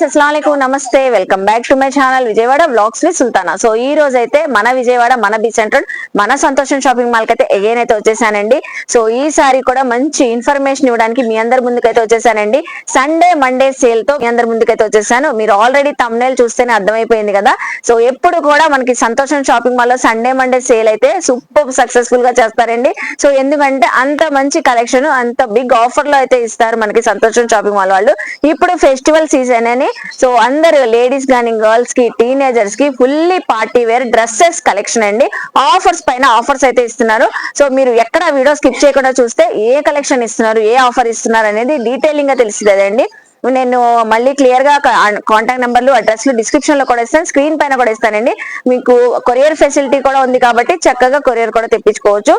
Friends అస్సలం నమస్తే welcome back to my channel Vijayawada blogs with Sultana. So ఈ రోజు అయితే మన విజయవాడ మన బీచ్ సెంటర్ మన సంతోషం షాపింగ్ మాల్ అయితే ఎగైన్ అయితే వచ్చేసానండి. సో ఈసారి కూడా మంచి ఇన్ఫర్మేషన్ ఇవ్వడానికి మీ అందరి ముందుకైతే వచ్చేసానండి. సండే మండే సేల్తో మీ అందరి ముందుకైతే వచ్చేసాను. మీరు ఆల్రెడీ తమ్నేల్ చూస్తేనే అర్థమైపోయింది కదా. సో ఎప్పుడు కూడా మనకి సంతోషం షాపింగ్ మాల్లో సండే మండే సేల్ అయితే సూపర్ సక్సెస్ఫుల్గా చేస్తారండి. సో ఎందుకంటే అంత మంచి కలెక్షన్ అంత బిగ్ ఆఫర్లో అయితే ఇస్తారు మనకి సంతోషం షాపింగ్ మాల్ వాళ్ళు. ఇప్పుడు ఫెస్టివల్ సీజన్ అని సో అందరు లేడీస్ కానీ గర్ల్స్కి టీనేజర్స్కి fully party wear dresses collection అండి. ఆఫర్స్ పైన ఆఫర్స్ అయితే ఇస్తున్నారు. సో మీరు ఎక్కడ వీడియో స్కిప్ చేయకుండా చూస్తే ఏ కలెక్షన్ ఇస్తున్నారు ఏ ఆఫర్ ఇస్తున్నారు అనేది డీటెయిలింగ్గా తెలిసిందండి నేను మళ్ళీ క్లియర్గా కాంటాక్ట్ నెంబర్లు అడ్రస్లు డిస్క్రిప్షన్లో కూడా ఇస్తాను. స్క్రీన్ పైన కూడా ఇస్తానండి. మీకు కొరియర్ ఫెసిలిటీ కూడా ఉంది కాబట్టి చక్కగా కొరియర్ కూడా తెప్పించుకోవచ్చు.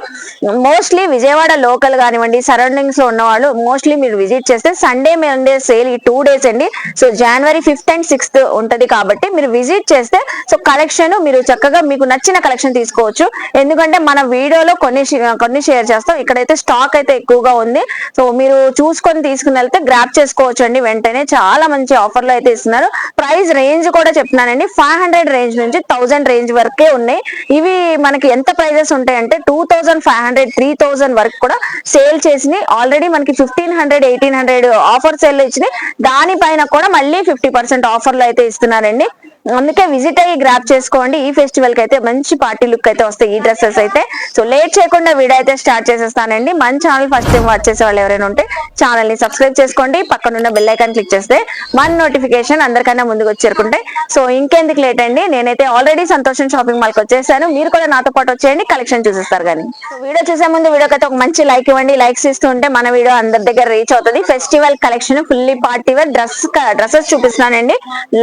మోస్ట్లీ విజయవాడ లోకల్ కానివ్వండి సరౌండింగ్స్లో ఉన్న వాళ్ళు మోస్ట్లీ మీరు విజిట్ చేస్తే సండే మండే సేల్ ఈ టూ డేస్ అండి. సో జనవరి ఫిఫ్త్ అండ్ సిక్స్త్ ఉంటది కాబట్టి మీరు విజిట్ చేస్తే సో కలెక్షన్ మీరు చక్కగా మీకు నచ్చిన కలెక్షన్ తీసుకోవచ్చు. ఎందుకంటే మన వీడియోలో కొన్ని కొన్ని షేర్ చేస్తాం. ఇక్కడైతే స్టాక్ అయితే ఎక్కువగా ఉంది. సో మీరు చూసుకొని తీసుకుని వెళ్తే గ్రాప్ చేసుకోవచ్చు అండి వెంటనే చాలా మంచి ఆఫర్లు అయితే ఇస్తున్నారు. ప్రైస్ రేంజ్ కూడా చెప్తున్నానండి. ఫైవ్ హండ్రెడ్ రేంజ్ నుంచి థౌసండ్ రేంజ్ వరకే ఉన్నాయి. ఇవి మనకి ఎంత ప్రైజెస్ ఉంటాయంటే two thousand five hundred three thousand వరకు కూడా సేల్ చేసి ఆల్రెడీ మనకి fifteen hundred eighteen hundred offer sale ఇచ్చినాయి. దానిపైన కూడా మళ్ళీ ఫిఫ్టీ పర్సెంట్ ఆఫర్లు అయితే ఇస్తున్నారండి. అందుకే విజిట్ అయ్యి గ్రాప్ చేసుకోండి. ఈ ఫెస్టివల్కి అయితే మంచి పార్టీ లుక్ అయితే వస్తాయి. ఈ డ్రెస్సెస్ అయితే. సో లేట్ చేయకుండా వీడియో అయితే స్టార్ట్ చేసేస్తానండి. మన ఛానల్ ఫస్ట్ టైం వాచ్ చేసే వాళ్ళు ఎవరైనా ఉంటే ఛానల్ని సబ్స్క్రైబ్ చేసుకోండి. పక్కనున్న బెల్ ఐకాన్ క్లిక్ చేస్తే మన నోటిఫికేషన్ అందరికన్నా ముందుకు వచ్చేరుకుంటే సో ఇంకెందుకు లేట్ అండి? నేనైతే ఆల్రెడీ సంతోషం షాపింగ్ మాల్కి వచ్చేసాను. మీరు కూడా నాతో పాటు వచ్చేయండి. కలెక్షన్ చూసేస్తారు కానీ. వీడియో చూసే ముందు వీడియోకి అయితే ఒక మంచి లైక్ ఇవ్వండి. లైక్స్ ఇస్తుంటే మన వీడియో అందరి దగ్గర రీచ్ అవుతుంది. Festival collection fully party wear dress dresses చూపిస్తున్నానండి.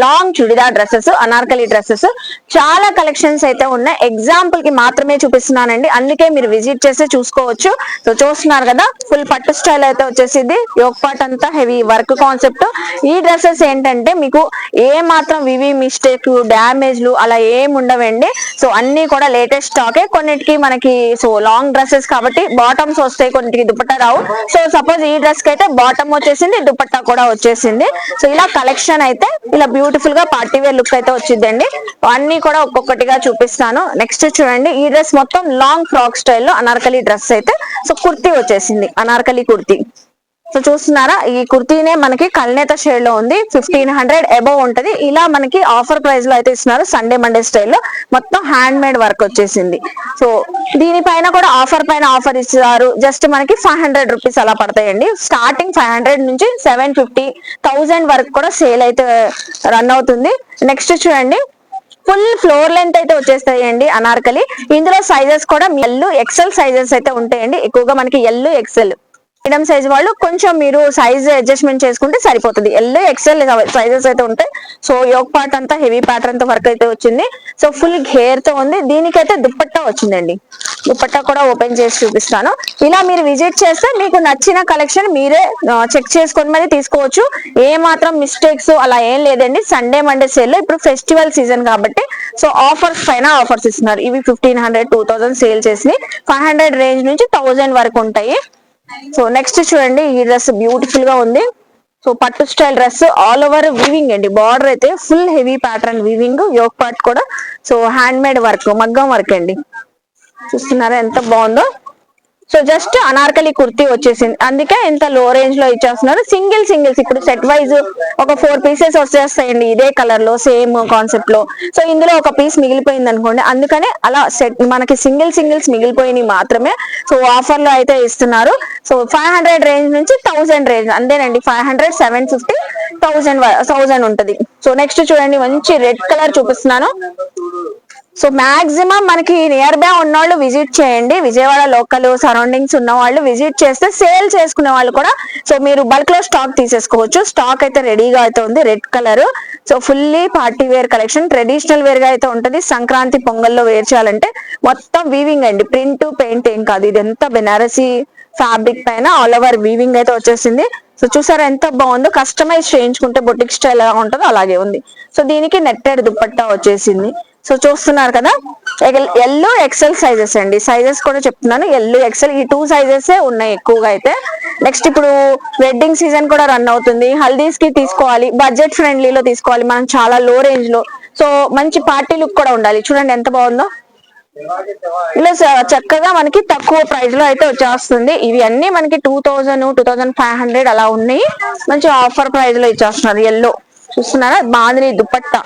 Long churidar dresses anarkali dresses. చాలా కలెక్షన్స్ అయితే ఉన్నాయి. ఎగ్జాంపుల్కి మాత్రమే చూపిస్తున్నానండి. అందుకే మీరు విజిట్ చేస్తే చూసుకోవచ్చు. సో చూస్తున్నారు కదా ఫుల్ పట్టు స్టైల్ అయితే వచ్చేసింది. యోగ్ పాట్ అంతా హెవీ వర్క్ కాన్సెప్ట్ ఈ డ్రెస్సెస్ ఏంటంటే మీకు ఏ మాత్రం వివి మిస్టేక్ డ్యామేజ్లు అలా ఏం ఉండవండి. సో అన్ని కూడా లేటెస్ట్ స్టాకే కొన్నిటికి మనకి సో లాంగ్ డ్రెస్సెస్ కాబట్టి బాటమ్స్ వస్తాయి కొన్నిటికి దుపట్టా రావు. సో సపోజ్ ఈ డ్రెస్కి అయితే బాటమ్ వచ్చేసింది దుపట్టా కూడా వచ్చేసింది. సో ఇలా కలెక్షన్ అయితే ఇలా బ్యూటిఫుల్గా పార్టీ వేర్ లుక్ అయితే వచ్చిందండి అన్ని కూడా ఒక్కొక్కటిగా చూపిస్తాను నెక్స్ట్ చూడండి ఈ డ్రెస్ మొత్తం లాంగ్ ఫ్రాక్ స్టైల్లో అనార్కలి డ్రెస్ అయితే. సో కుర్తీ వచ్చేసింది అనార్కలి కుర్తీ. సో చూస్తున్నారా ఈ కుర్తీనే మనకి కల్నేత షేడ్లో ఉంది. ఫిఫ్టీన్ హండ్రెడ్ అబౌవ్ ఉంటది. ఇలా మనకి ఆఫర్ ప్రైస్లో అయితే ఇస్తున్నారు సండే మండే స్టైల్లో మొత్తం హ్యాండ్ మేడ్ వర్క్ వచ్చేసింది. సో దీనిపైన కూడా ఆఫర్ పైన ఆఫర్ ఇస్తున్నారు జస్ట్ మనకి ఫైవ్ హండ్రెడ్ రూపీస్ అలా పడతాయండి. స్టార్టింగ్ ఫైవ్ హండ్రెడ్ నుంచి సెవెన్ ఫిఫ్టీ థౌసండ్ వరకు కూడా సేల్ అయితే రన్ అవుతుంది. నెక్స్ట్ చూడండి. ఫుల్ ఫ్లోర్ లెంత్ అయితే వచ్చేస్తాయండి అనార్కలి. ఇందులో సైజెస్ కూడా ఎల్లు ఎక్సెల్ సైజెస్ అయితే ఉంటాయండి. ఎక్కువగా మనకి ఎల్లు ఎక్సెల్ మీడియం సైజ్ వాళ్ళు కొంచెం మీరు సైజ్ అడ్జస్ట్మెంట్ చేసుకుంటే సరిపోతుంది. ఎల్లో ఎక్సెల్ సైజెస్ అయితే ఉంటాయి. సో యోగ్ పార్ట్ అంతా హెవీ ప్యాటర్న్తో వర్క్ అయితే వచ్చింది. సో ఫుల్ హెయిర్తో ఉంది. దీనికైతే దుప్పట్టా వచ్చిందండి. దుప్పట్టా కూడా ఓపెన్ చేసి చూపిస్తాను. ఇలా మీరు విజిట్ చేస్తే మీకు నచ్చిన కలెక్షన్ మీరే చెక్ చేసుకొని మరి తీసుకోవచ్చు. ఏ మాత్రం మిస్టేక్స్ అలా ఏం లేదండి. సండే మండే సేల్లో ఇప్పుడు ఫెస్టివల్ సీజన్ కాబట్టి సో ఆఫర్స్ పైన ఆఫర్స్ ఇస్తున్నారు. ఇవి fifteen hundred two thousand sale చేసి ఫైవ్ హండ్రెడ్ రేంజ్ నుంచి థౌసండ్ వరకు ఉంటాయి. సో నెక్స్ట్ చూడండి ఈ డ్రెస్ బ్యూటిఫుల్గా ఉంది. సో పట్టు style dress all over weaving అండి. బార్డర్ అయితే full heavy pattern weaving yoke part కూడా. సో హ్యాండ్ మేడ్ వర్క్ మగ్గం వర్క్ అండి. చూస్తున్నారా ఎంత బాగుందో? సో జస్ట్ అనార్కలి కుర్తీ వచ్చేసింది. అందుకే ఇంత లో రేంజ్లో ఇచ్చేస్తున్నారు. సింగిల్ సింగిల్స్ ఇప్పుడు సెట్ వైజ్ ఒక ఫోర్ పీసెస్ వచ్చేస్తాయండి ఇదే కలర్లో సేమ్ కాన్సెప్ట్లో. సో ఇందులో ఒక పీస్ మిగిలిపోయింది అనుకోండి. అందుకనే అలా సెట్ మనకి సింగిల్ సింగిల్స్ మిగిలిపోయినాయి మాత్రమే. సో ఆఫర్లో అయితే ఇస్తున్నారు. సో ఫైవ్ హండ్రెడ్ రేంజ్ నుంచి థౌసండ్ రేంజ్ అంతేనండి. Five hundred seven fifty thousand thousand ఉంటది. సో నెక్స్ట్ చూడండి. మంచి రెడ్ కలర్ చూపిస్తున్నాను. సో మాక్సిమం మనకి నియర్ బై ఉన్నవాళ్ళు విజిట్ చేయండి. విజయవాడ లోకల్ సరౌండింగ్స్ ఉన్న వాళ్ళు విజిట్ చేస్తే సేల్ చేసుకునే వాళ్ళు కూడా సో మీరు బల్క్లో స్టాక్ తీసేసుకోవచ్చు. స్టాక్ అయితే రెడీగా అయితే ఉంది red colour so fully party wear collection traditional వేర్గా అయితే ఉంటుంది. సంక్రాంతి పొంగల్లో వేర్ చేయాలంటే మొత్తం వీవింగ్ అండి. ప్రింట్ పెయింట్ ఏం కాదు. ఇది ఎంత బెనారసీ ఫ్యాబ్రిక్ పైన ఆల్ ఓవర్ వీవింగ్ అయితే వచ్చేసింది. సో చూసారా ఎంత బాగుందో? కస్టమైజ్ చేయించుకుంటే బొటిక్ స్టైల్ ఎలా ఉంటుందో అలాగే ఉంది. సో దీనికి నెట్టెడ్ దుపట్టా వచ్చేసింది. సో చూస్తున్నారు కదా? ఎల్లో ఎక్సెల్ సైజెస్ అండి. సైజెస్ కూడా చెప్తున్నాను. ఎల్లో ఎక్సెల్ ఈ టూ సైజెస్ ఉన్నాయి ఎక్కువగా అయితే. నెక్స్ట్ ఇప్పుడు వెడ్డింగ్ సీజన్ కూడా రన్ అవుతుంది. హల్దీస్కి తీసుకోవాలి. బడ్జెట్ ఫ్రెండ్లీలో తీసుకోవాలి. మనం చాలా లో రేంజ్లో. సో మంచి పార్టీ లుక్ కూడా ఉండాలి. చూడండి ఎంత బాగుందో. ఇలా చక్కగా మనకి తక్కువ ప్రైస్లో అయితే వచ్చేస్తుంది. ఇవి అన్ని మనకి two thousand two thousand five hundred అలా ఉన్నాయి. మంచి ఆఫర్ ప్రైస్లో ఇచ్చేస్తున్నారు ఎల్లో. చూస్తున్నారా? Bandhani dupatta.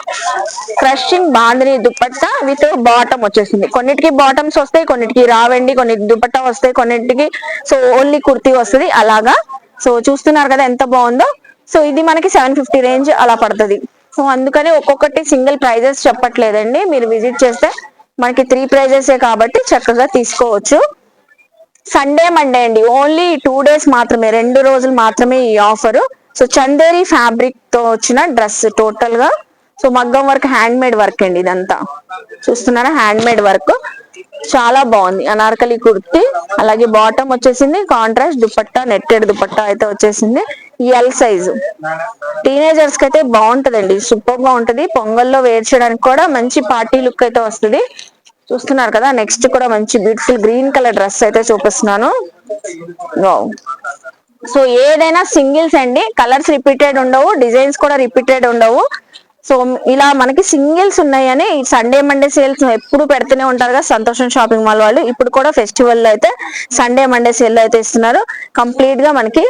Crushing bandhani dupatta with bottom వచ్చేసింది. కొన్నిటికి బాటమ్స్ వస్తాయి కొన్నిటికి రావండి కొన్నిటికి దుపట్టా వస్తాయి కొన్నిటికి సో ఓన్లీ కుర్తీ వస్తుంది అలాగా. సో చూస్తున్నారు కదా ఎంత బాగుందో. సో ఇది మనకి సెవెన్ ఫిఫ్టీ రేంజ్ అలా పడుతుంది. సో అందుకని ఒక్కొక్కటి సింగిల్ ప్రైజెస్ చెప్పట్లేదండి. మీరు విజిట్ చేస్తే మనకి త్రీ ప్రైజెస్ కాబట్టి చక్కగా తీసుకోవచ్చు. సండే మండే అండి. ఓన్లీ టూ డేస్ మాత్రమే రెండు రోజులు మాత్రమే ఈ ఆఫరు. సో చందేరి ఫ్యాబ్రిక్తో వచ్చిన డ్రెస్ టోటల్గా సో మగ్గం వర్క్ హ్యాండ్ మేడ్ వర్క్ అండి ఇదంతా. చూస్తున్నారా? హ్యాండ్ మేడ్ వర్క్ చాలా బాగుంది. అనార్కలి కుర్తి అలాగే బాటమ్ వచ్చేసింది కాంట్రాస్ట్ దుపట్టా నెట్టెడ్ దుపట్టా అయితే వచ్చేసింది. ఎల్ సైజు టీనేజర్స్కి అయితే బాగుంటదండి. సూపర్గా ఉంటది. పొంగల్లో వేర్ చేయడానికి కూడా మంచి పార్టీ లుక్ అయితే వస్తుంది. చూస్తున్నారు కదా? నెక్స్ట్ కూడా మంచి బ్యూటిఫుల్ గ్రీన్ కలర్ డ్రెస్ అయితే చూపిస్తున్నాను. వావ్ సో ఏదైనా సింగిల్స్ అండి కలర్స్ రిపీటెడ్ ఉండవు డిజైన్స్ కూడా రిపీటెడ్ ఉండవు. సో ఇలా మనకి సింగిల్స్ ఉన్నాయని సండే మండే సేల్స్ ఎప్పుడు పెడుతూనే ఉంటారు కదా సంతోషం షాపింగ్ మాల్ వాళ్ళు. ఇప్పుడు కూడా ఫెస్టివల్ అయితే సండే మండే సేల్ అయితే ఇస్తున్నారు. కంప్లీట్గా మనకి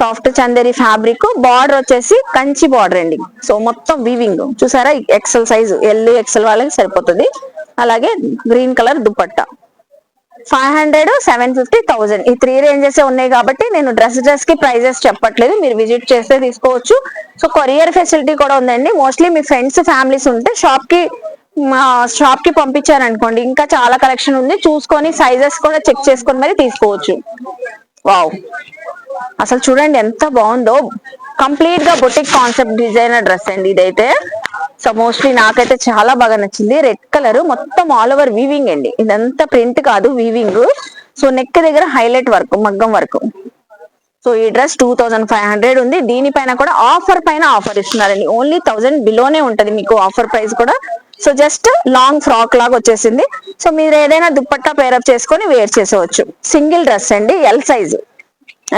సాఫ్ట్ చందేరి ఫ్యాబ్రిక్ బార్డర్ వచ్చేసి కంచి బార్డర్ అండి. సో మొత్తం వీవింగ్ చూసారా? ఎక్సెల్ సైజ్ ఎల్ ఎక్సెల్ వాళ్ళకి సరిపోతుంది. అలాగే green colour dupatta. Five hundred seven fifty thousand ఈ త్రీ రేంజెస్ ఉన్నాయి కాబట్టి నేను డ్రెస్ డ్రెస్కి ప్రైజెస్ చెప్పట్లేదు. మీరు విజిట్ చేస్తే తీసుకోవచ్చు. సో కొరియర్ ఫెసిలిటీ కూడా ఉందండి. మోస్ట్లీ మీ ఫ్రెండ్స్ ఫ్యామిలీస్ ఉంటే షాప్కి మా షాప్కి పంపించారనుకోండి. ఇంకా చాలా కలెక్షన్ ఉంది. చూసుకొని సైజెస్ కూడా చెక్ చేసుకొని మరి తీసుకోవచ్చు. వావ్! అసలు చూడండి ఎంత బాగుందో. కంప్లీట్గా బొటిక్ కాన్సెప్ట్ డిజైనర్ డ్రెస్ అండి ఇదైతే. సో మోస్ట్లీ నాకైతే చాలా బాగా నచ్చింది. రెడ్ కలర్ మొత్తం ఆల్ ఓవర్ వీవింగ్ అండి. ఇదంతా ప్రింట్ కాదు వీవింగ్ సో నెక్ దగ్గర హైలైట్ వర్క్ మగ్గం వర్క్ సో ఈ dress two thousand five hundred ఉంది. దీనిపైన కూడా ఆఫర్ పైన ఆఫర్ ఇస్తున్నారండి. ఓన్లీ థౌజండ్ బిలోనే ఉంటది మీకు ఆఫర్ ప్రైస్ కూడా. సో జస్ట్ లాంగ్ ఫ్రాక్ లాగా వచ్చేసింది. సో మీరు ఏదైనా దుప్పట్టా పేరప్ చేసుకొని వేర్ చేసేవచ్చు. సింగిల్ డ్రెస్ అండి ఎల్ సైజ్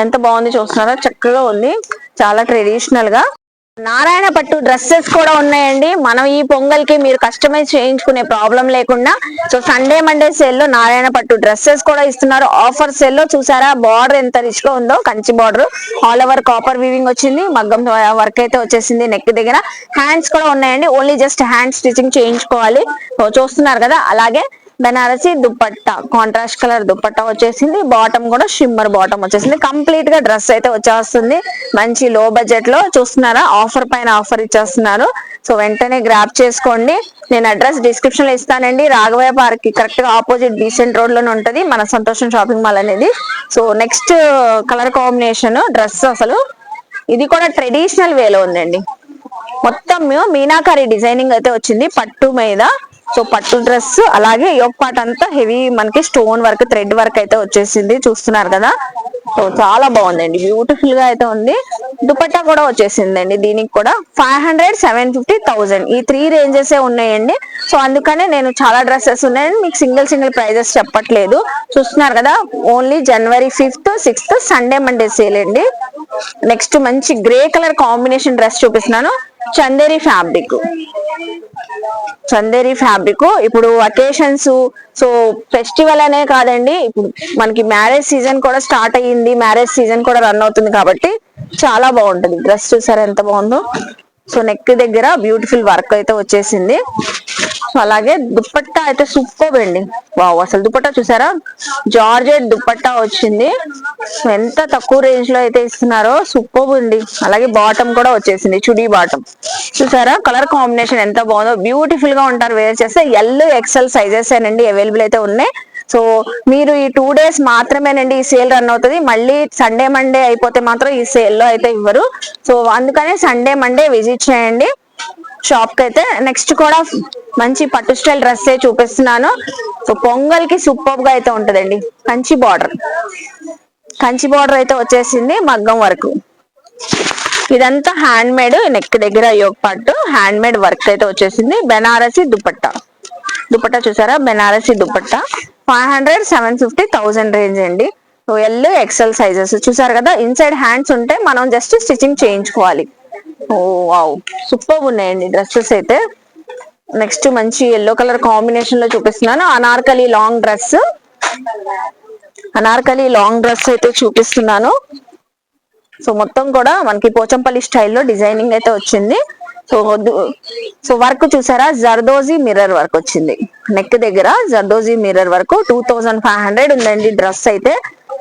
ఎంత బాగుంది చూస్తున్నారా? చక్కగా ఉంది. చాలా ట్రెడిషనల్గా. నారాయణ పట్టు డ్రెస్సెస్ కూడా ఉన్నాయండి. మనం ఈ పొంగల్కి మీరు కస్టమైజ్ చేయించుకునే ప్రాబ్లం లేకుండా సో సండే మండే సేల్లో నారాయణ పట్టు డ్రెస్సెస్ కూడా ఇస్తున్నారు. ఆఫర్ సేల్లో చూసారా? బార్డర్ ఎంత రిచ్గా ఉందో Kanchi border all over copper weaving వచ్చింది మగ్గం వర్క్ అయితే వచ్చేసింది నెక్ దగ్గర. హ్యాండ్స్ కూడా ఉన్నాయండి. ఓన్లీ జస్ట్ హ్యాండ్ స్టిచింగ్ చేయించుకోవాలి. చూస్తున్నారు కదా? అలాగే బెనారసి దుపట్టా కాంట్రాస్ట్ కలర్ దుపట్టా వచ్చేసింది. బాటమ్ కూడా షిమ్మర్ బాటమ్ వచ్చేసింది. కంప్లీట్గా డ్రెస్ అయితే వచ్చేస్తుంది. మంచి లో బడ్జెట్లో చూస్తున్నారా? ఆఫర్ పైన ఆఫర్ ఇచ్చేస్తున్నారు. సో వెంటనే గ్రాప్ చేసుకోండి. నేను అడ్రస్ డిస్క్రిప్షన్లో ఇస్తానండి. రాఘవయ్య పార్క్ కరెక్ట్గా ఆపోజిట్ డీసెంట్ రోడ్లోనే ఉంటది. మన సంతోషం షాపింగ్ మాల్ అనేది. So next colour combination dress అసలు. ఇది కూడా ట్రెడిషనల్ వేలో ఉందండి. మొత్తం మీనాకారి డిజైనింగ్ అయితే వచ్చింది. పట్టు మీద. సో పట్టు డ్రెస్ అలాగే యోగ్ పాట్ అంతా హెవీ మనకి స్టోన్ వర్క్ థ్రెడ్ వర్క్ అయితే వచ్చేసింది. చూస్తున్నారు కదా? సో చాలా బాగుందండి. బ్యూటిఫుల్గా అయితే ఉంది. దుపట్టా కూడా వచ్చేసిందండి దీనికి కూడా. Five hundred seven fifty thousand ఈ త్రీ రేంజెస్ ఉన్నాయండి. సో అందుకనే నేను చాలా డ్రెస్సెస్ ఉన్నాయని మీకు సింగిల్ సింగిల్ ప్రైజెస్ చెప్పట్లేదు. చూస్తున్నారు కదా? Only January fifth sixth Sunday Monday sale అండి. నెక్స్ట్ మంచి గ్రే కలర్ కాంబినేషన్ డ్రెస్ చూపిస్తున్నాను. Chanderi fabric Chanderi fabric. ఇప్పుడు అకేషన్స్ సో ఫెస్టివల్ అనే కాదండి ఇప్పుడు మనకి మ్యారేజ్ సీజన్ కూడా స్టార్ట్ అయ్యింది మ్యారేజ్ సీజన్ కూడా రన్ అవుతుంది కాబట్టి చాలా బాగుంటుంది. డ్రెస్ చూసారా ఎంత బాగుందో? సో నెక్ దగ్గర బ్యూటిఫుల్ వర్క్ అయితే వచ్చేసింది. అలాగే దుపట్టా అయితే సూపర్ అండి. వావ్ అసలు దుపట్టా చూసారా? జార్జెట్ దుపట్టా వచ్చింది. ఎంత తక్కువ రేంజ్లో అయితే ఇస్తున్నారో సూపర్ ఉంది అలాగే బాటమ్ కూడా వచ్చేసింది చుడీ బాటమ్. చూసారా? కలర్ కాంబినేషన్ ఎంత బాగుందో. బ్యూటిఫుల్గా ఉంటారు వేర్ చేస్తే ఎల్ ఎక్సెల్ సైజెస్ అండి అవైలబుల్ అయితే ఉన్నాయి. సో మీరు ఈ టూ డేస్ మాత్రమేనండి ఈ సేల్ రన్ అవుతుంది. మళ్ళీ సండే మండే అయిపోతే మాత్రం ఈ సేల్లో అయితే ఇవ్వరు. సో అందుకనే సండే మండే విజిట్ చేయండి. షాప్కి అయితే నెక్స్ట్ కూడా మంచి పట్టు స్టైల్ డ్రెస్ చూపిస్తున్నాను. సో పొంగల్కి సూపర్గా అయితే ఉంటదండి. కంచి బార్డర్ కంచి బార్డర్ అయితే వచ్చేసింది మగ్గం వరకు. ఇదంతా హ్యాండ్ మేడ్ నెక్ దగ్గర యోగ పట్టు. హ్యాండ్ మేడ్ వర్క్ అయితే వచ్చేసింది. బెనారసి దుపట్టా. దుపట్టా చూసారా? Banarasi dupatta. Five hundred seven fifty thousand range అండి. సో ఎల్ ఎక్సెల్ సైజెస్ చూసారు కదా? ఇన్సైడ్ హ్యాండ్స్ ఉంటే మనం జస్ట్ స్టిచ్చింగ్ చేయించుకోవాలి. Oh wow. సూపర్ ఉన్నాయండి డ్రెస్సెస్ అయితే. నెక్స్ట్ మంచి ఎల్లో కలర్ కాంబినేషన్లో చూపిస్తున్నాను. Anarkali long dress Anarkali long dress అయితే చూపిస్తున్నాను. సో మొత్తం కూడా మనకి పోచంపల్లి స్టైల్లో డిజైనింగ్ అయితే వచ్చింది. సో సో వర్క్ చూసారా? జర్దోజీ మిర్రర్ వర్క్ వచ్చింది. నెక్ దగ్గర zardozi mirror work two thousand five hundred ఉందండి డ్రెస్ అయితే.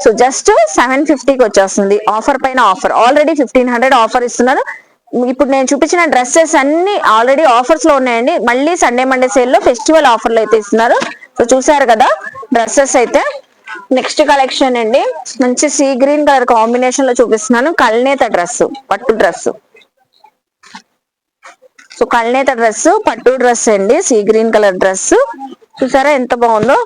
సో జస్ట్ సెవెన్ ఫిఫ్టీకి వచ్చేస్తుంది. ఆఫర్ పైన offer. Already fifteen hundred offer ఇస్తున్నారు. ఇప్పుడు నేను చూపించిన డ్రెస్సెస్ అన్ని ఆల్రెడీ ఆఫర్స్లో ఉన్నాయండి. మళ్ళీ సండే మండే సేల్లో ఫెస్టివల్ ఆఫర్లు అయితే ఇస్తున్నారు. సో చూసారు కదా డ్రెస్సెస్ అయితే. నెక్స్ట్ కలెక్షన్ అండి. మంచి సీ గ్రీన్ కలర్ కాంబినేషన్లో చూపిస్తున్నాను. కల్నేత డ్రెస్ పట్టు డ్రెస్ సో కల్నేత డ్రెస్ పట్టు డ్రెస్ అండి సీ గ్రీన్ కలర్ డ్రెస్ చూసారా ఎంత బాగుందో?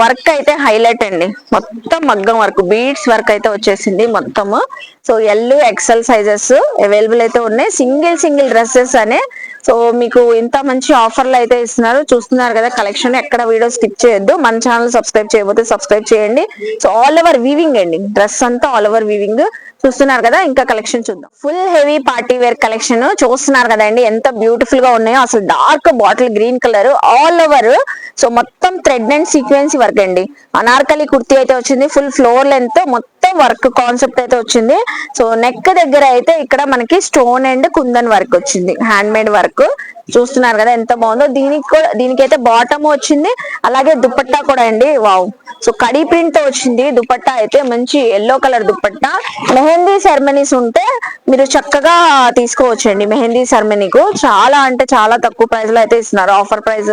వర్క్ అయితే హైలైట్ అండి. మొత్తం మగ్గం వర్క్ బీడ్స్ వర్క్ అయితే వచ్చేసింది మొత్తము. So L XL sizes available అయితే ఉన్నాయి. సింగిల్ సింగిల్ డ్రెస్సెస్ అనే. సో మీకు ఇంత మంచి ఆఫర్లు అయితే ఇస్తున్నారు. చూస్తున్నారు కదా కలెక్షన్ ఎక్కడ వీడియో స్కిప్ చేయొద్దు. మన ఛానల్ సబ్స్క్రైబ్ చేయబోతే సబ్స్క్రైబ్ చేయండి. సో ఆల్ ఓవర్ వీవింగ్ అండి. డ్రెస్ అంతా ఆల్ ఓవర్ వీవింగ్ చూస్తున్నారు కదా ఇంకా కలెక్షన్ చూద్దాం. Full heavy party wear collection చూస్తున్నారు కదండి ఎంత బ్యూటిఫుల్గా ఉన్నాయో అసలు dark bottle green colour all over so మొత్తం థ్రెడ్ అండ్ సీక్వెన్సీ వర్క్ అండి. అనార్కలి కుర్తీ అయితే వచ్చింది ఫుల్ ఫ్లోర్ లెంత్ మొత్తం వర్క్ కాన్సెప్ట్ అయితే వచ్చింది. సో నెక్ దగ్గర అయితే ఇక్కడ మనకి స్టోన్ అండ్ కుందన్ వర్క్ వచ్చింది హ్యాండ్ మేడ్ వర్క్ చూస్తున్నారు కదా ఎంత బాగుందో. దీనికి కూడా దీనికైతే బాటమ్ వచ్చింది. అలాగే దుపట్టా కూడా అండి. వావ్ సో కడీ ప్రింట్తో వచ్చింది. దుపట్టా అయితే మంచి yellow colour dupatta. Mehndi ceremonies ఉంటే మీరు చక్కగా తీసుకోవచ్చండి. మెహందీ సెరమనీకు చాలా అంటే చాలా తక్కువ ప్రైస్లో అయితే ఇస్తున్నారు. ఆఫర్ ప్రైస్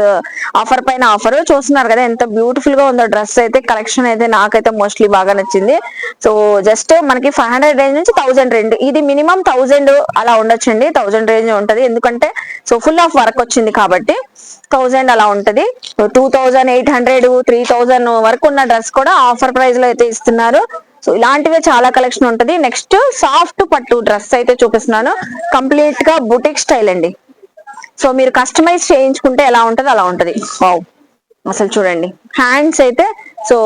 ఆఫర్ పైన ఆఫర్ చూస్తున్నారు కదా ఎంత బ్యూటిఫుల్గా ఉందో డ్రెస్ అయితే కలెక్షన్ అయితే నాకైతే మోస్ట్లీ బాగా నచ్చింది. సో జస్ట్ మనకి ఫైవ్ హండ్రెడ్ రేంజ్ నుంచి థౌసండ్ రెండు. ఇది మినిమం థౌసండ్ అలా ఉండొచ్చండి. థౌసండ్ రేంజ్ ఉంటది. ఎందుకంటే సో ఫుల్ ఆఫ్ వర్క్ వచ్చింది కాబట్టి థౌసండ్ అలా ఉంటది. Two thousand eight hundred three thousand వరకు ఉన్న డ్రెస్ కూడా ఆఫర్ ప్రైస్లో అయితే ఇస్తున్నారు. సో ఇలాంటివే చాలా కలెక్షన్ ఉంటది. నెక్స్ట్ సాఫ్ట్ పట్టు డ్రెస్ అయితే చూపిస్తున్నాను. కంప్లీట్గా బుటిక్ స్టైల్ అండి. సో మీరు కస్టమైజ్ చేయించుకుంటే ఎలా ఉంటది అలా ఉంటది. వావ్ అసలు చూడండి. హ్యాండ్స్ అయితే సో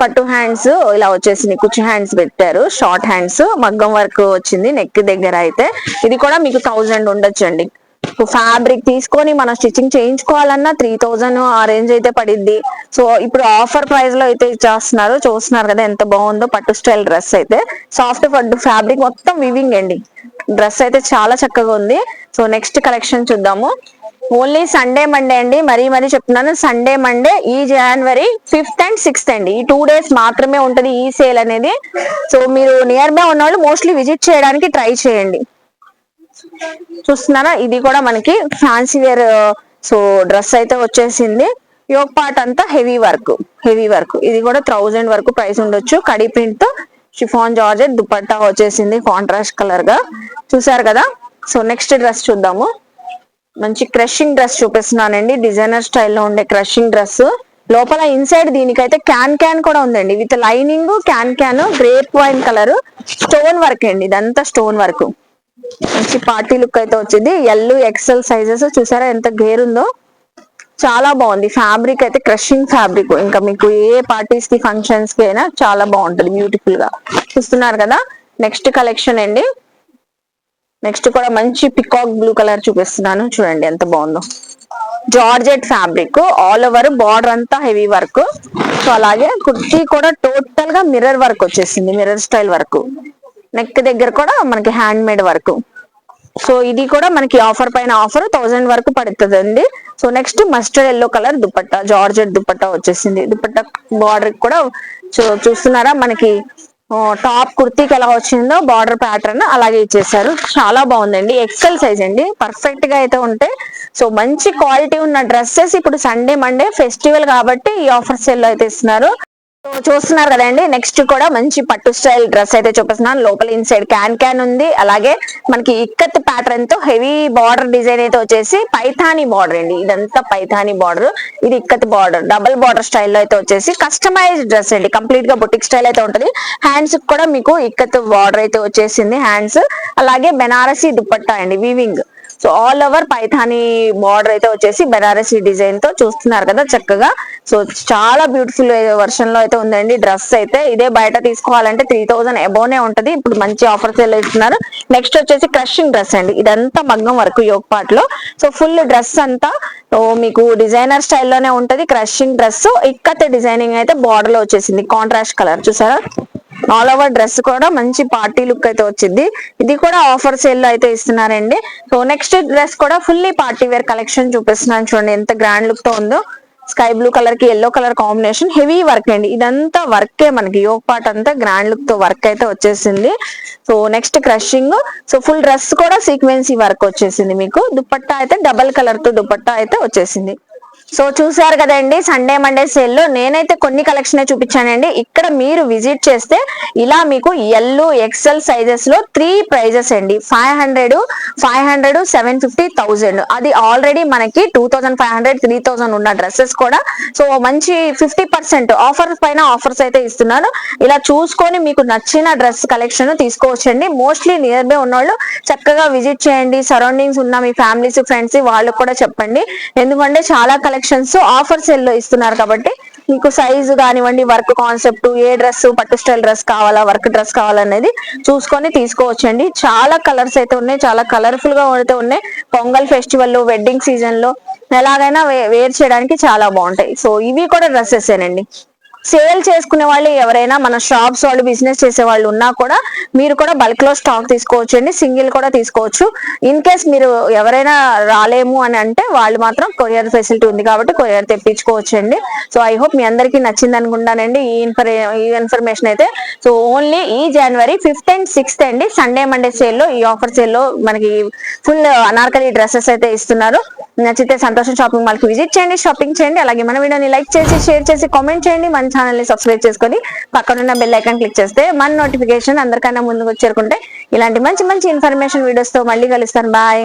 పట్టు హ్యాండ్స్ ఇలా వచ్చేసి కుచ్చు హ్యాండ్స్ పెట్టారు. షార్ట్ హ్యాండ్స్ మగ్గం వర్క్ వచ్చింది. నెక్ దగ్గర అయితే. ఇది కూడా మీకు థౌజండ్ ఉండొచ్చండి. ఫ్యాబ్రిక్ తీసుకొని మనం స్టిచ్చింగ్ చేయించుకోవాలన్నా త్రీ థౌజండ్ ఆ రేంజ్ అయితే పడిద్ది. సో ఇప్పుడు ఆఫర్ ప్రైస్లో అయితే ఇచ్చేస్తున్నారు. చూస్తున్నారు కదా ఎంత బాగుందో పట్టు స్టైల్ డ్రెస్ అయితే. సాఫ్ట్ పట్టు ఫ్యాబ్రిక్ మొత్తం వివింగ్ అండి. డ్రెస్ అయితే చాలా చక్కగా ఉంది. సో నెక్స్ట్ కలెక్షన్ చూద్దాము. ఓన్లీ సండే మండే అండి. మరీ మరీ చెప్తున్నాను. సండే మండే ఈ జనవరి ఫిఫ్త్ అండ్ సిక్స్త్ అండి. ఈ టూ డేస్ మాత్రమే ఉంటది ఈ సేల్ అనేది. సో మీరు నియర్ బై ఉన్న వాళ్ళు మోస్ట్లీ విజిట్ చేయడానికి ట్రై చేయండి. చూస్తున్నారా? ఇది కూడా మనకి ఫ్యాన్సీ వేర్ సో డ్రెస్ అయితే వచ్చేసింది. యోగ్ పార్ట్ అంతా హెవీ వర్క్ హెవీ వర్క్. ఇది కూడా థౌజండ్ వరకు ప్రైస్ ఉండొచ్చు. కడి ప్రింట్తో షిఫాన్ జార్జెట్ దుపట్టా వచ్చేసింది కాంట్రాస్ట్ కలర్గా. చూసారు కదా? సో నెక్స్ట్ డ్రెస్ చూద్దాము. మంచి క్రషింగ్ డ్రెస్ చూపిస్తున్నానండి. డిజైనర్ స్టైల్లో ఉండే క్రషింగ్ డ్రెస్ లోపల ఇన్సైడ్ దీనికైతే క్యాన్ క్యాన్ కూడా ఉందండి. With lining can can grape wine colour stone work అండి. ఇదంతా స్టోన్ వర్క్ మంచి పార్టీ లుక్ అయితే వచ్చింది. ఎల్ ఎక్సెల్ సైజెస్ చూసారా ఎంత గేర్ ఉందో చాలా బాగుంది. ఫ్యాబ్రిక్ అయితే క్రషింగ్ ఫ్యాబ్రిక్. ఇంకా మీకు ఏ పార్టీస్కి ఫంక్షన్స్కి అయినా చాలా బాగుంటుంది బ్యూటిఫుల్గా. చూస్తున్నారు కదా? నెక్స్ట్ కలెక్షన్ అండి. నెక్స్ట్ కూడా మంచి పికాక్ బ్లూ కలర్ చూపిస్తున్నాను. చూడండి ఎంత బాగుందో. Georgette fabric all over border అంతా హెవీ వర్క్ సో అలాగే కుర్తీ కూడా టోటల్గా మిర్రర్ వర్క్ వచ్చేసింది. మిర్రర్ స్టైల్ వర్క్ నెక్ దగ్గర కూడా మనకి హ్యాండ్ మేడ్ వర్క్. సో ఇది కూడా మనకి ఆఫర్ పైన ఆఫర్ థౌసండ్ వరకు పడుతుందండి. So next mustard yellow colour dupatta georgette dupatta వచ్చేసింది. దుపట్టా బార్డర్ కూడా చూ- చూస్తున్నారా? మనకి టాప్ కుర్తీకి ఎలా వచ్చిందో బార్డర్ ప్యాటర్న్ అలాగే ఇచ్చేసారు. చాలా బాగుందండి. ఎక్సెల్ సైజ్ అండి. పర్ఫెక్ట్గా అయితే ఉంటే సో మంచి క్వాలిటీ ఉన్న డ్రెస్సెస్ ఇప్పుడు సండే మండే ఫెస్టివల్ కాబట్టి ఈ ఆఫర్ సేల్ అయితే ఇస్తున్నారు. చూస్తున్నారు కదండి. నెక్స్ట్ కూడా మంచి పట్టు స్టైల్ డ్రెస్ అయితే చూపిస్తున్నాను. లోపల ఇన్సైడ్ క్యాన్ క్యాన్ ఉంది. అలాగే మనకి ఇక్కత్ ప్యాటర్న్తో హెవీ బార్డర్ డిజైన్ అయితే వచ్చేసి పైథానీ బార్డర్ అండి. ఇదంతా పైథానీ బార్డర్ ఇది ఇక్కత్ బార్డర్ డబుల్ బార్డర్ స్టైల్లో అయితే వచ్చేసి కస్టమైజ్ డ్రెస్ అండి. కంప్లీట్గా బొటిక్ స్టైల్ అయితే ఉంటుంది. హ్యాండ్స్ కూడా మీకు ఇక్కత్ బార్డర్ అయితే వచ్చేసింది. హ్యాండ్స్ అలాగే బెనారసీ దుప్పట్టా అండి. Weaving so all over Paithani border అయితే వచ్చేసి బెనారసీ డిజైన్తో చూస్తున్నారు కదా చక్కగా. సో చాలా బ్యూటిఫుల్ వర్షన్లో అయితే ఉందండి. డ్రెస్ అయితే ఇదే బయట తీసుకోవాలంటే త్రీ థౌసండ్ అబోనే ఉంటది. ఇప్పుడు మంచి ఆఫర్స్ ఇస్తున్నారు. నెక్స్ట్ వచ్చేసి క్రషింగ్ డ్రెస్ అండి. ఇదంతా మగ్గం వరకు యోగ్ పార్ట్లో సో ఫుల్ డ్రెస్ అంతా మీకు డిజైనర్ స్టైల్లోనే ఉంటది. క్రషింగ్ డ్రెస్ ఇక్కతే డిజైనింగ్ అయితే బార్డర్లో వచ్చేసింది. కాంట్రాస్ట్ కలర్ చూసారా? ఆల్ ఓవర్ డ్రెస్ కూడా మంచి పార్టీ లుక్ అయితే వచ్చింది. ఇది కూడా ఆఫర్ సేల్లో అయితే ఇస్తున్నారండి. సో నెక్స్ట్ డ్రెస్ కూడా ఫుల్లీ పార్టీ వేర్ కలెక్షన్ చూపిస్తున్నాను చూడండి. ఎంత గ్రాండ్ లుక్తో ఉందో. స్కై బ్లూ కలర్కి yellow colour combination heavy work అండి. ఇదంతా వర్కే మనకి. యోగ్ పార్ట్ అంతా గ్రాండ్ లుక్తో వర్క్ అయితే వచ్చేసింది. So next crushing so full dress కూడా సీక్వెన్సీ వర్క్ వచ్చేసింది మీకు. దుపట్టా అయితే డబల్ కలర్తో దుపట్టా అయితే వచ్చేసింది. సో చూసారు కదండి సండే మండే సేల్లో నేనైతే కొన్ని కలెక్షన్ చూపించానండి. ఇక్కడ మీరు విజిట్ చేస్తే ఇలా మీకు ఎల్ ఎక్సెల్ సైజెస్లో త్రీ ప్రైజెస్ అండి. Five hundred five hundred seven fifty thousand అది ఆల్రెడీ మనకి two thousand five hundred three thousand ఉన్న డ్రెస్సెస్ కూడా. సో మంచి ఫిఫ్టీ పర్సెంట్ ఆఫర్ పైన ఆఫర్స్ అయితే ఇస్తున్నారు ఇలా చూసుకొని మీకు నచ్చిన డ్రెస్ కలెక్షన్ తీసుకోవచ్చండి. మోస్ట్లీ నియర్ బై ఉన్నవాళ్ళు చక్కగా విజిట్ చేయండి. సరౌండింగ్స్ ఉన్న మీ ఫ్యామిలీస్ ఫ్రెండ్స్ వాళ్ళకు కూడా చెప్పండి. ఎందుకంటే చాలా కలెక్షన్స్ ఆఫర్ సెల్లో ఇస్తున్నారు కాబట్టి మీకు సైజు కానివ్వండి వర్క్ కాన్సెప్ట్ ఏ డ్రెస్ పట్టు స్టైల్ డ్రెస్ కావాలా వర్క్ డ్రెస్ కావాలనేది చూసుకొని తీసుకోవచ్చండి. చాలా కలర్స్ అయితే ఉన్నాయి చాలా కలర్ఫుల్గా అయితే ఉన్నాయి. పొంగల్ ఫెస్టివల్లో వెడ్డింగ్ సీజన్లో ఎలాగైనా వేర్ చేయడానికి చాలా బాగుంటాయి. సో ఇవి కూడా డ్రెస్సెస్ ఏనండి. సేల్ చేసుకునే వాళ్ళు ఎవరైనా మన షాప్స్ వాళ్ళు బిజినెస్ చేసే వాళ్ళు ఉన్నా కూడా మీరు కూడా బల్క్లో స్టాక్ తీసుకోవచ్చు అండి సింగిల్ కూడా తీసుకోవచ్చు. ఇన్ కేస్ మీరు ఎవరైనా రాలేము అని అంటే వాళ్ళు మాత్రం కొరియర్ ఫెసిలిటీ ఉంది కాబట్టి కొరియర్ తెప్పించుకోవచ్చు అండి సో ఐ హోప్ మీ అందరికీ నచ్చింది అనుకుంటానండి. ఈ ఇన్ఫర్ ఈ ఇన్ఫర్మేషన్ అయితే. సో ఓన్లీ ఈ జనవరి ఫిఫ్త్ అండ్ సిక్స్త్ అండి. సండే మండే సేల్లో ఈ ఆఫర్ సేల్లో మనకి ఫుల్ అనార్కలి డ్రెస్సెస్ అయితే ఇస్తున్నారు. నచ్చితే సంతోషం షాపింగ్ మాల్కి విజిట్ చేయండి షాపింగ్ చేయండి. అలాగే మన వీడియోని లైక్ చేసి షేర్ చేసి కామెంట్ చేయండి. మన ఛానల్ని సబ్స్క్రైబ్ చేసుకొని పక్కనున్న బెల్ ఐకాన్ క్లిక్ చేస్తే మన నోటిఫికేషన్ అందరికన్నా ముందుకు చేరుకుంటే ఇలాంటి మంచి మంచి ఇన్ఫర్మేషన్ వీడియోస్తో మళ్ళీ కలుస్తాను బాయ్